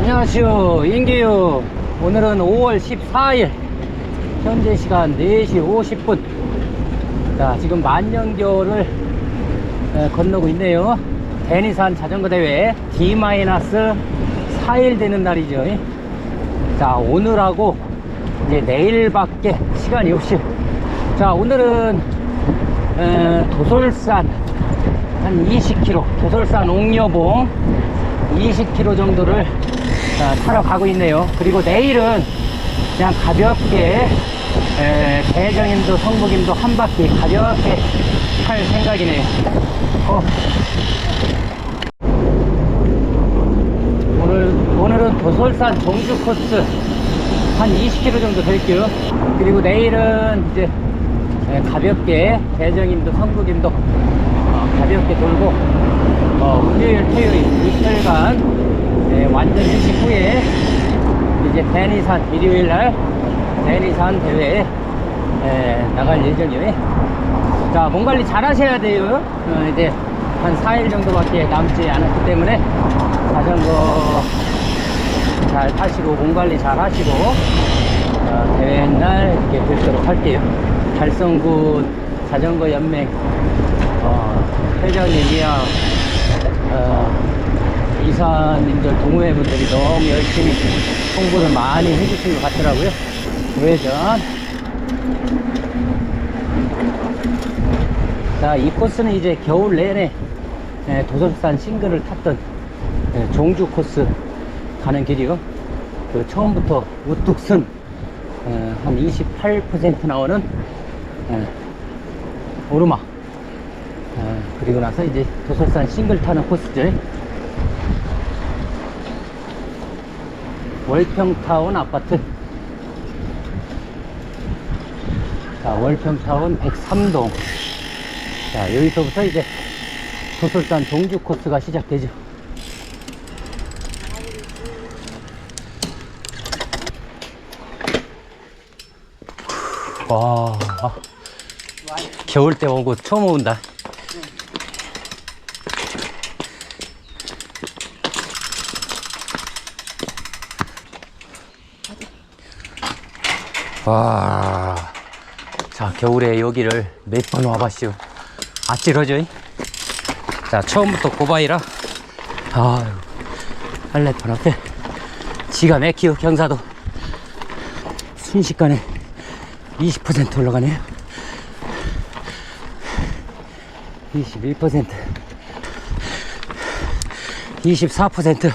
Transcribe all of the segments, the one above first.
안녕하세요. 인기유 오늘은 5월 14일. 현재 시간 4시 50분. 자 지금 만년교를 에, 건너고 있네요. 대니산 자전거 대회 D-4일 되는 날이죠. 자 오늘하고 이제 내일밖에 시간이 없이. 자 오늘은 에, 도솔산 한 20km 도솔산 옥녀봉 20km 정도를 어, 타러 가고 있네요. 그리고 내일은 그냥 가볍게 에, 대정임도 성북임도 한 바퀴 가볍게 탈 생각이네요. 어. 오늘 오늘은 도솔산 종주 코스 한 20km 정도 될게요. 그리고 내일은 이제 에, 가볍게 대정임도 성북임도 어, 가볍게 돌고 어, 금요일, 토요일 이틀간 네, 완전 휴식 후에 이제 대니산 일요일 날 대니산 대회에 에, 나갈 예정이에요. 자, 몸 관리 잘 하셔야 돼요. 어, 이제 한 4일 정도밖에 남지 않았기 때문에 자전거 잘 타시고 몸 관리 잘 하시고 어, 대회 날 이렇게 뵙도록 할게요. 달성군 자전거 연맹 어, 회장님이야 어, 이사님들 동호회분들이 너무 열심히 홍보를 많이 해주신 것 같더라고요. 우회전. 자, 이 코스는 이제 겨울 내내 예, 도솔산 싱글을 탔던 예, 종주 코스 가는 길이요. 그 처음부터 우뚝 쓴, 어, 한28% 나오는 예, 오르막. 어, 그리고 나서 이제 도솔산 싱글 타는 코스죠. 월평타운 아파트. 자, 월평타운 103동. 자, 여기서부터 이제 도솔산 종주 코스가 시작되죠. 와, 겨울 때 오고 처음 온다. 와. 자, 겨울에 여기를 몇 번 와봤슈. 아찔하죠? 자, 처음부터 고바이라. 아유, 할래판 앞에. 지가 막히요, 경사도. 순식간에 20% 올라가네요. 21%. 24%.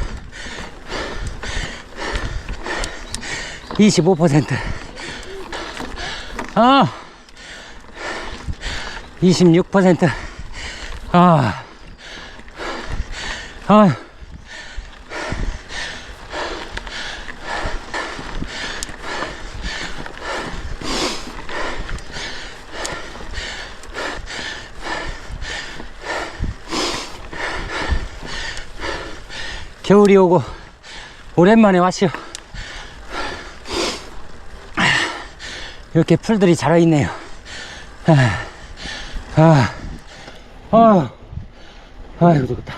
25%. 아, 26%. 아, 아. 겨울이 오고 오랜만에 왔시오. 이렇게 풀들이 자라 있네요. 아, 아, 아, 아이고, 좋겠다.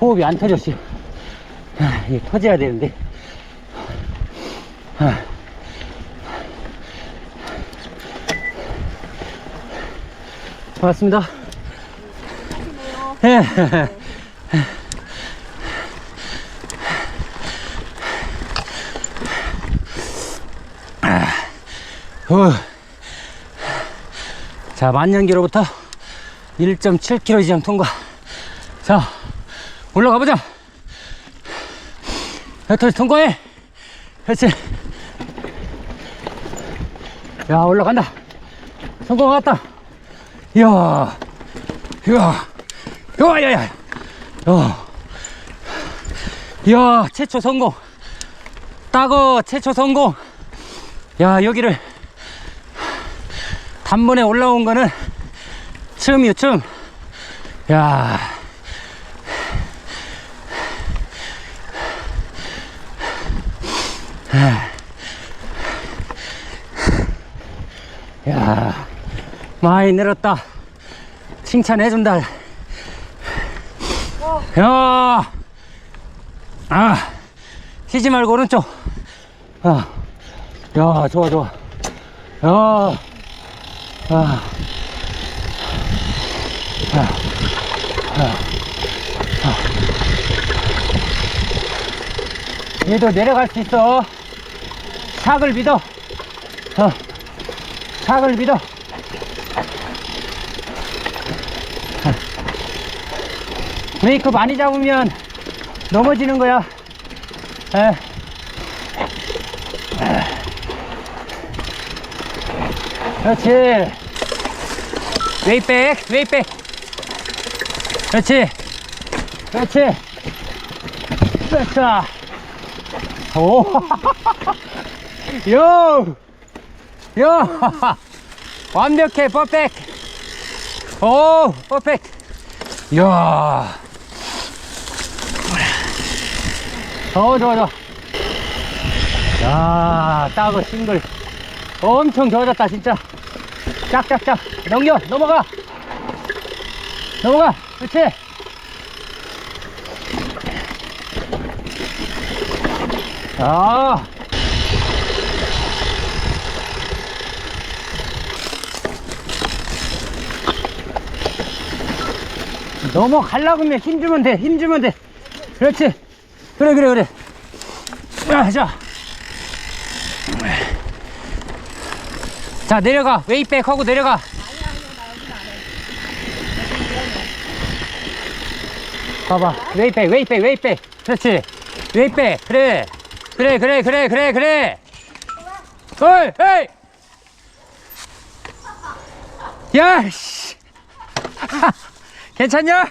호흡이 안 터졌어요. 아, 이게 터져야 되는데. 아. 반갑습니다. 예. 어. 자, 만년기로부터 1.7km 지점 통과. 자, 올라가 보자. 배터리 통과해. 그렇지. 야, 올라간다. 성공했다. 이야, 이야, 이야, 야, 야. 야, 이야, 최초 성공. 따거 최초 성공. 야, 여기를 단번에 올라온 거는 처음이요, 처음. 야. 야, 많이 늘었다. 칭찬해준다. 야, 아, 쉬지 말고 오른쪽. 아, 야, 좋아, 좋아. 야, 아, 아, 아, 아. 얘도 내려갈 수 있어. 샥을 믿어. 어, 샥을 믿어. 웨이크 많이 잡으면 넘어지는 거야. 에. 그렇지. 웨이백, 웨이백. 그렇지. 그렇지. 됐다. 오. 요. 요. 완벽해, 퍼펙트. 오, 퍼펙트. 이야. 어, 좋아, 좋아. 야, 따고 싱글. 엄청 좋아졌다, 진짜. 짝짝짝. 넘겨, 넘어가. 넘어가. 그렇지. 자. 넘어가려고 하면 힘 주면 돼, 힘 주면 돼. 그렇지. 그래, 그래, 그래. 자, 자. 자, 내려가. 웨이백 하고 내려가. 봐봐. 웨이백, 웨이백, 웨이백. 그렇지. 웨이백. 그래. 그래, 그래, 그래, 그래, 그래. 어이, 에이! 야, 씨. 괜찮냐?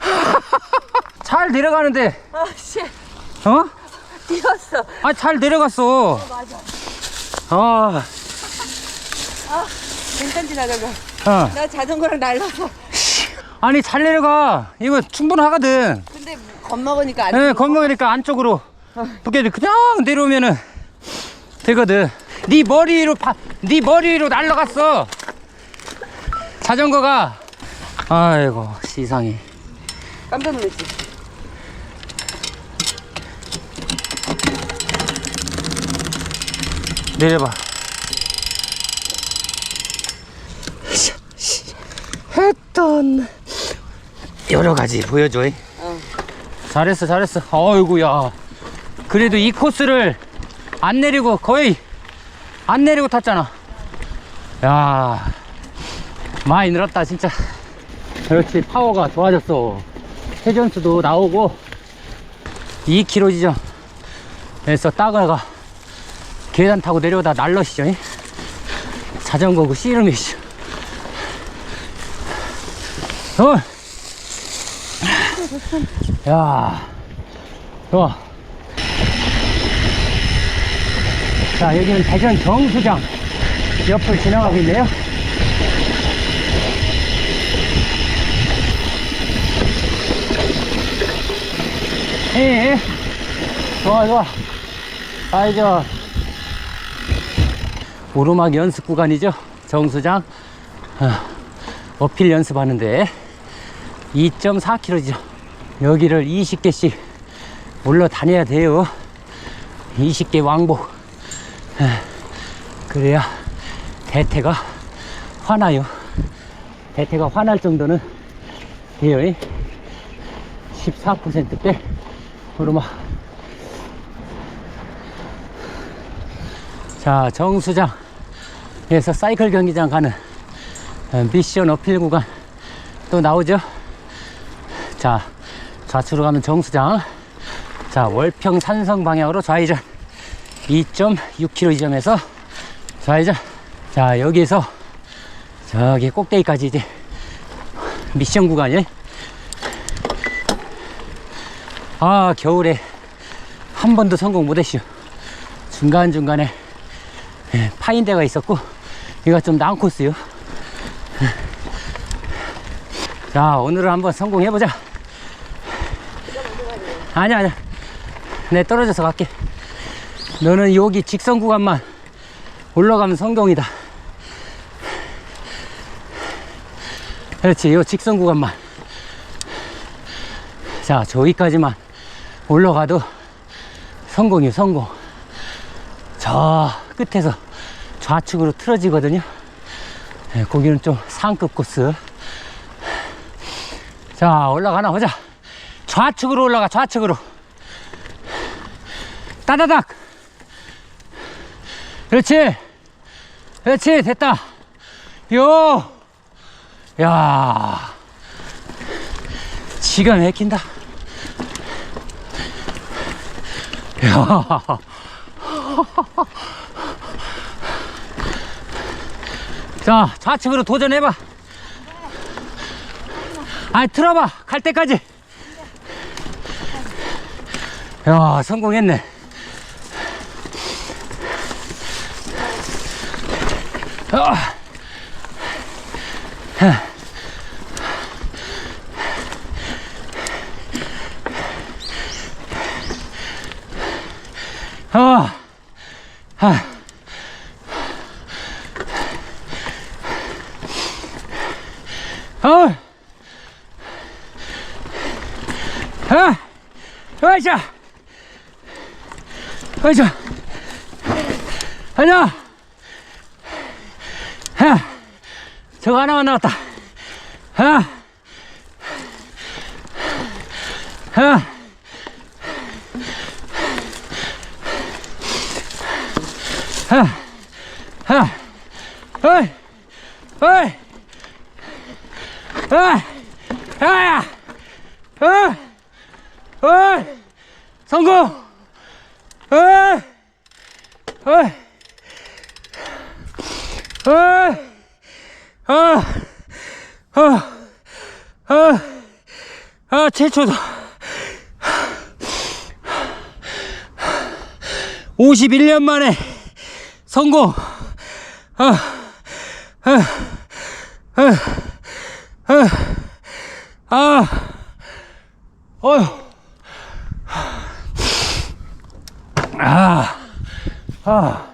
잘 내려가는데, 아씨 어? 뛰었어. 아, 잘 내려갔어. 맞아. 어, 아 괜찮지 나 저거. 어. 나 자전거랑 날라서. 아니, 잘 내려가. 이거 충분하거든. 근데 겁먹으니까 안. 예, 겁먹으니까 안쪽으로 두개 그냥 내려오면은 되거든. 네 머리로 파, 네 머리로 날라갔어. 자전거가. 아이고 세상에. 깜짝 놀랐지. 내려봐. 했던 여러 가지 보여줘. 어. 잘했어, 잘했어. 어이구야. 그래도 이 코스를 안 내리고 거의 안 내리고 탔잖아. 야, 많이 늘었다, 진짜. 그렇지, 파워가 좋아졌어. 회전수도 나오고 2km 지점에서 따가가 계단 타고 내려오다 날러시죠. 이? 자전거고 씨름이시죠. 어. 야, 좋아. 자, 여기는 대전 정수장 옆을 지나가고 있네요. 예, 좋아, 좋아. 아이죠. 오르막 연습 구간이죠. 정수장. 어, 어필 연습하는데 2.4km죠. 여기를 20개씩 올라 다녀야 돼요. 20개 왕복. 에, 그래야 대퇴가 화나요. 대퇴가 화날 정도는 돼요. 14%대 오르막. 자, 정수장에서 사이클 경기장 가는 어, 미션 어필 구간 또 나오죠. 자, 좌측으로 가면 정수장. 자, 월평 산성 방향으로 좌회전. 2.6km 지점에서 좌회전. 자, 여기에서 저기 꼭대기까지 이제 미션 구간이. 아, 겨울에 한 번도 성공 못 했슈. 중간중간에 예, 파인 데가 있었고, 이거 좀 난코스요. 자, 오늘은 한번 성공해보자. 아니야, 아니야. 내 떨어져서 갈게. 너는 여기 직선 구간만 올라가면 성공이다. 그렇지, 요 직선 구간만. 자, 저기까지만 올라가도 성공이 성공. 저 끝에서 좌측으로 틀어지거든요. 예, 거기는 좀 상급 코스. 자, 올라가나 보자. 좌측으로 올라가, 좌측으로. 따다닥! 그렇지! 그렇지, 됐다! 요! 야 기가 막힌다. 야 자, 좌측으로 도전해봐. 아니, 틀어봐. 갈 때까지. 야, 성공했네. 아. 어, 아. 어, 아, 어이자, 어이자, 하나, 하, 저거 하나만 나왔다. 하, 하. 하, 하, 어이, 어이, 어이, 야야, 어이, 어이, 성공, 아, 최초다. 51년 만에 성공. 아, 아, 아, 아, 아, 어휴. 아, 아.